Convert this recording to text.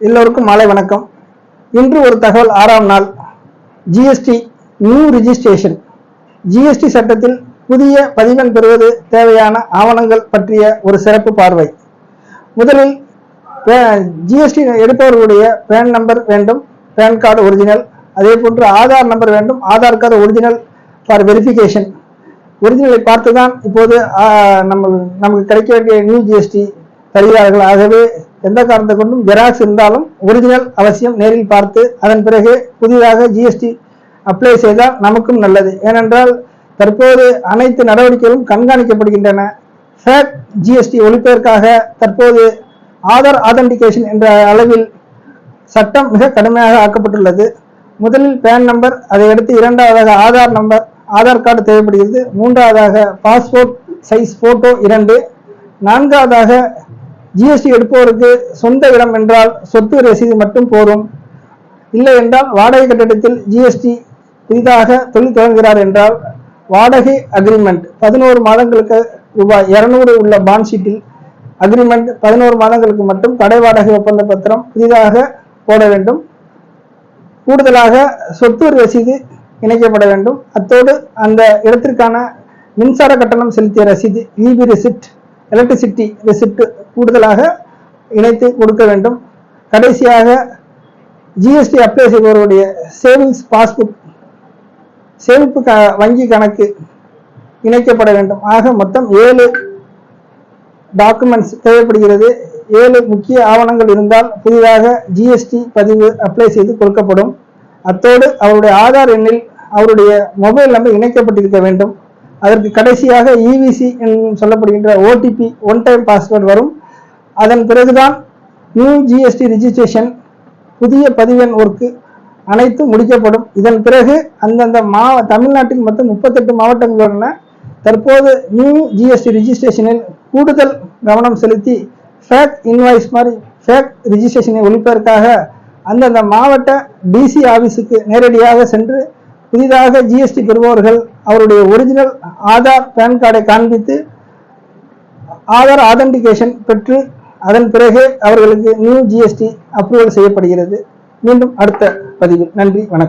எல்லோருக்கும் மாலை வணக்கம். இன்று ஒரு தகவல். ஆறாம் நாள். ஜிஎஸ்டி நியூ ரிஜிஸ்ட்ரேஷன் ஜிஎஸ்டி சட்டத்தில் புதிய பதிவெண் பெறுவது தேவையான ஆவணங்கள் பற்றிய ஒரு சிறப்பு பார்வை. முதலில் ஜிஎஸ்டி எடுப்பவர்களுடைய பேன் நம்பர் வேண்டும். பேன் கார்டு ஒரிஜினல் அதே போன்று ஆதார் நம்பர் வேண்டும். Aadhaar card original for verification ஒரிஜினலை பார்த்து தான் இப்போது நம்ம நமக்கு கிடைக்க வேண்டிய நியூ ஜிஎஸ்டி தருகிறார்கள் ஆகவே எந்த காரணத்தை கொண்டும் ஜெராக்ஸ் இருந்தாலும் ஒரிஜினல் அவசியம் நேரில் பார்த்து அதன் பிறகு புதிதாக ஜிஎஸ்டி அப்ளை செய்தால் நமக்கும் நல்லது. ஏனென்றால் தற்போது அனைத்து நடவடிக்கைகளும் கண்காணிக்கப்படுகின்றன. ஃபேக் ஜிஎஸ்டி ஒழிப்பதற்காக தற்போது ஆதார் ஆதென்டிகேஷன் என்ற அளவில் சட்டம் மிக கடுமையாக ஆக்கப்பட்டுள்ளது. முதலில் பேன் நம்பர் அதை அடுத்து இரண்டாவதாக ஆதார் நம்பர் ஆதார் கார்டு தேவைப்படுகிறது. மூன்றாவதாக பாஸ்போர்ட் சைஸ் போட்டோ இரண்டு நான்காவதாக ஜிஎஸ்டி எடுப்பவருக்கு சொந்த இடம் என்றால் சொத்து ரசீது மட்டும் போதும். இல்லை என்றால் வாடகை கட்டிடத்தில் ஜிஎஸ்டி புதிதாக தொழில் தொடங்குகிறார் என்றால் வாடகை அக்ரிமெண்ட் பதினோரு மாதங்களுக்கு ரூபாய் இருநூறு உள்ள பாண்ட் ஷீட்டில் அக்ரிமெண்ட் பதினோரு மாதங்களுக்கு மட்டும் கடை வாடகை ஒப்பந்த பத்திரம் புதிதாக போட வேண்டும். கூடுதலாக சொத்து ரசீது இணைக்கப்பட வேண்டும். அத்தோடு அந்த இடத்திற்கான மின்சார கட்டணம் செலுத்திய ரசீது இபி ரிசிப்ட் எலக்ட்ரிசிட்டி ரெசிப்ட் கூடுதலாக இணைத்து கொடுக்க வேண்டும். கடைசியாக ஜிஎஸ்டி அப்ளை செய்பவருடைய சேவிங்ஸ் பாஸ்புக் சேமிப்பு க வங்கி கணக்கு இணைக்கப்பட வேண்டும். ஆக மொத்தம் ஏழு டாக்குமெண்ட்ஸ் தேவைப்படுகிறது. ஏழு முக்கிய ஆவணங்கள் இருந்தால் புதிதாக ஜிஎஸ்டி பதிவு அப்ளை செய்து கொடுக்கப்படும். அத்தோடு அவருடைய ஆதார் எண்ணில் அவருடைய மொபைல் நம்பர் இணைக்கப்பட்டிருக்க வேண்டும். அதற்கு கடைசியாக இவிசி சொல்லப்படுகின்ற ஓடிபி ஒன் டைம் பாஸ்வேர்டு வரும். அதன் பிறகுதான் நியூ ஜிஎஸ்டி ரிஜிஸ்ட்ரேஷன் புதிய பதிவெண் ஒர்க்கு அனைத்து முடிக்கப்படும். இதன் பிறகு அந்தந்த மாவ தமிழ்நாட்டில் மொத்தம் முப்பத்தெட்டு மாவட்டங்கள் உள்ளன. தற்போது நியூ ஜிஎஸ்டி ரிஜிஸ்ட்ரேஷனில் கூடுதல் கவனம் செலுத்தி ஃபேக் இன்வாய்ஸ் மாதிரி ஃபேக் ரிஜிஸ்ட்ரேஷனை ஒழிப்பதற்காக அந்தந்த மாவட்ட டிசி ஆபீஸுக்கு நேரடியாக சென்று புதிதாக ஜிஎஸ்டி பெறுபவர்கள் அவருடைய ஒரிஜினல் ஆதார் பேன் கார்டை காண்பித்து ஆதார் ஆதென்டிகேஷன் பெற்று அதன் பிறகு அவர்களுக்கு நியூ ஜிஎஸ்டி அப்ரூவல் செய்யப்படுகிறது. மீண்டும் அடுத்த பதிவில். நன்றி வணக்கம்.